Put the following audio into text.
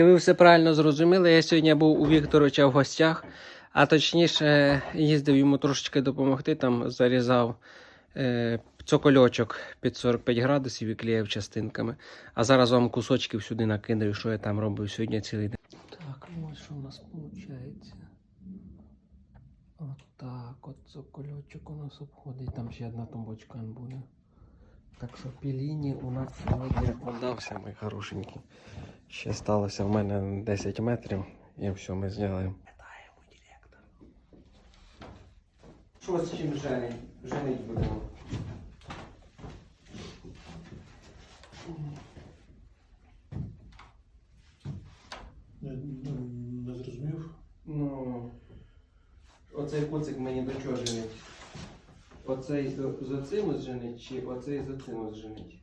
Дівчатки, ви все правильно зрозуміли. Я сьогодні був у Вікторовича в гостях, а точніше їздив йому трошечки допомогти, там зарізав е, цокольочок під 45 градусів і клеїв частинками. А зараз вам кусочків сюди накидаю, що я там робив сьогодні цілий день. Так, ну ось що у нас виходить. Отак, от цокольочок у нас обходить, там ще одна тумбочка буде. Так що піліні у нас сьогодні подався, мій хорошенький. Ще сталося в мене 10 метрів і все, ми директор. Що з чим женить? Женить будемо. Не, не, не зрозумів. Ну, оцей куцик мені до чого женить? Оцей з, з оцим женить чи оцей з оцим женить?